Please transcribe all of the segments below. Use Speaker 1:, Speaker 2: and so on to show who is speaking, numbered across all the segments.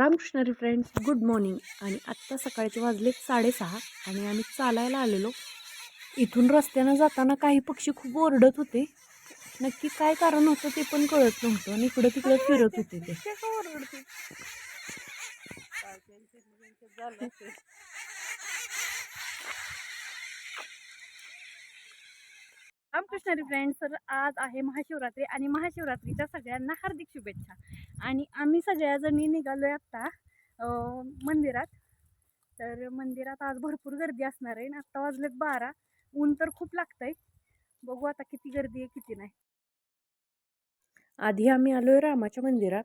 Speaker 1: रामकृष्णारी friends good morning आणि आत्ता सकाळचे वाजले साडेसहा आणि आम्ही चालायला आलेलो. इथून रस्त्यानं जाताना काही पक्षी खूप ओरडत होते. नक्की काय कारण होतं ते पण कळत नव्हतं आणि इकडं तिकडं फिरत होते ते. रामकृष्णारी फ्रेंड्स तर आज आहे महाशिवरात्री आणि महाशिवरात्रीच्या सगळ्यांना हार्दिक शुभेच्छा. आणि आम्ही सगळ्याजणी निघालो आहे आत्ता मंदिरात. तर मंदिरात आज भरपूर गर्दी असणार आहे आणि आत्ता वाजलेत बारा. ऊन तर खूप लागतंय. बघू आता किती गर्दी आहे किती नाही. आधी आम्ही आलो आहे रामाच्या मंदिरात.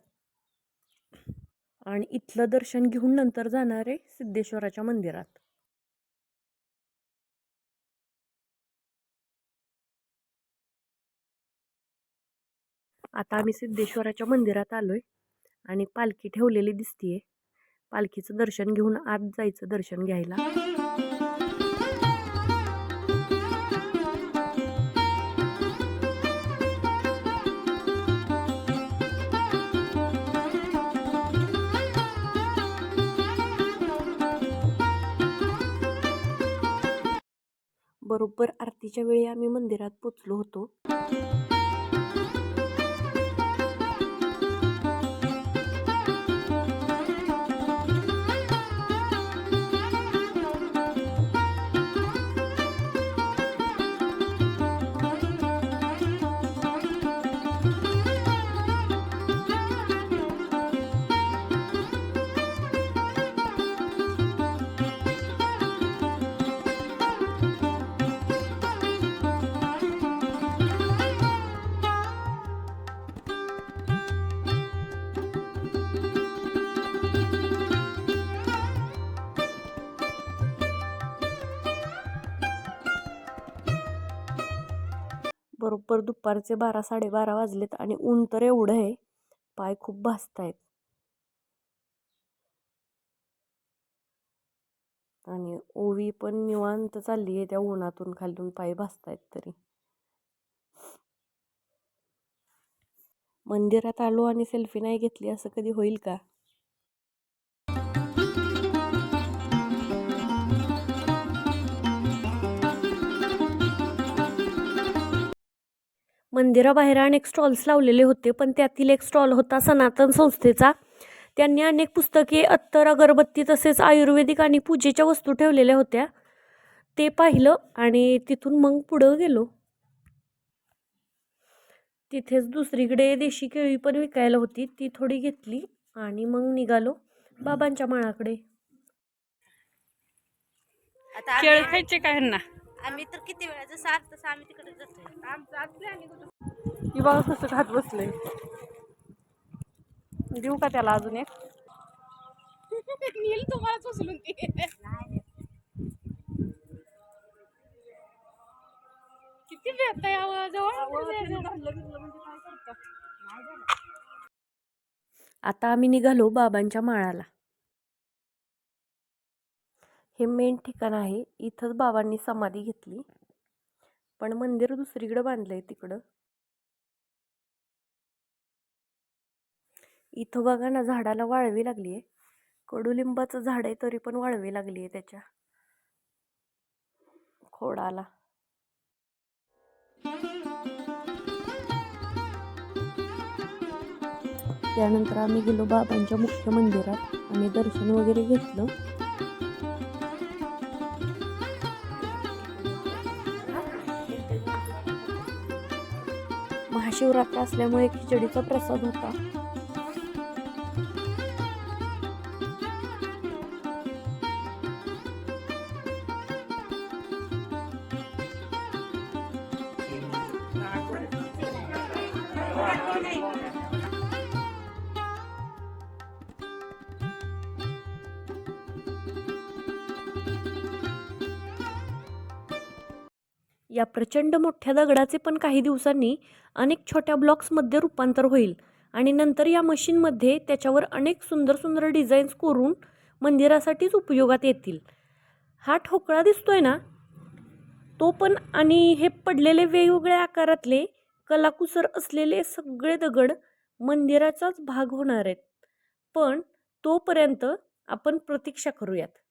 Speaker 1: आणि इथलं दर्शन घेऊन नंतर जाणार आहे सिद्धेश्वराच्या मंदिरात. आता आम्ही सिद्धेश्वराच्या मंदिरात आलो आहे आणि पालखी ठेवलेली दिसतीये. पालखीचं दर्शन घेऊन आत जायचं दर्शन घ्यायला. बरोबर आरतीच्या वेळी आम्ही मंदिरात पोचलो होतो. बरोबर दुपारचे बारा साडेबारा वाजलेत आणि ऊन तर एवढं आहे. पाय खूप भाजतायत आणि ओवी पण निवांत चालली आहे त्या उन्हातून खालून. पाय भासतायत तरी. मंदिरात आलो आणि सेल्फी नाही घेतली असं कधी होईल का? मंदिराबाहेर अनेक स्टॉल्स लावलेले होते पण त्यातील एक स्टॉल होता सनातन संस्थेचा. त्यांनी अनेक पुस्तके अत्तर अगरबत्ती तसेच आयुर्वेदिक आणि पूजेच्या वस्तू ठेवलेल्या होत्या. ते पाहिलं आणि तिथून मग पुढं गेलो. तिथेच दुसरीकडे देशी केळी पण विकायला होती ती थोडी घेतली आणि मग निघालो बाबांच्या माळाकडे.
Speaker 2: आता
Speaker 1: केळ खायचे काय ना
Speaker 2: आम्ही तर किती वेळा जसं आज तसं आम्ही तिकडे जातोय. आमचं
Speaker 1: की बाबा कसं खात बसलंय देऊ का त्याला अजून एक?
Speaker 2: नील तुम्हालाच उचलून ती. किती भेटत
Speaker 1: आता आम्ही निघालो बाबांच्या माळाला. हे मेन ठिकाण आहे. इथंच बाबांनी समाधी घेतली. पण मंदिर दुसरीकडं बांधलं आहे तिकडं. इथं बघा ना झाडाला वाळवी लागली आहे कडुलिंबाचं झाड आहे तरी पण वाळवी लागली आहे त्याच्या. खोडाला. त्यानंतर आम्ही गेलो बाबांच्या मुख्य मंदिरात. आम्ही दर्शन वगैरे घेतलं. महाशिवरात्र असल्यामुळे खिचडीचा प्रसाद होता. या प्रचंड मोठ्या दगडाचे पण काही दिवसांनी अनेक छोट्या ब्लॉक्समध्ये रूपांतर होईल. आणि नंतर या मशीनमध्ये त्याच्यावर अनेक सुंदर सुंदर डिझाईन्स करून मंदिरासाठीच उपयोगात येतील. हा ठोकळा दिसतोय ना? तो पण आणि हे पडलेले वेगवेगळ्या आकारातले कलाकुसर असलेले सगळे दगड मंदिराचाच भाग होणार आहेत. पण तोपर्यंत आपण प्रतीक्षा करूयात.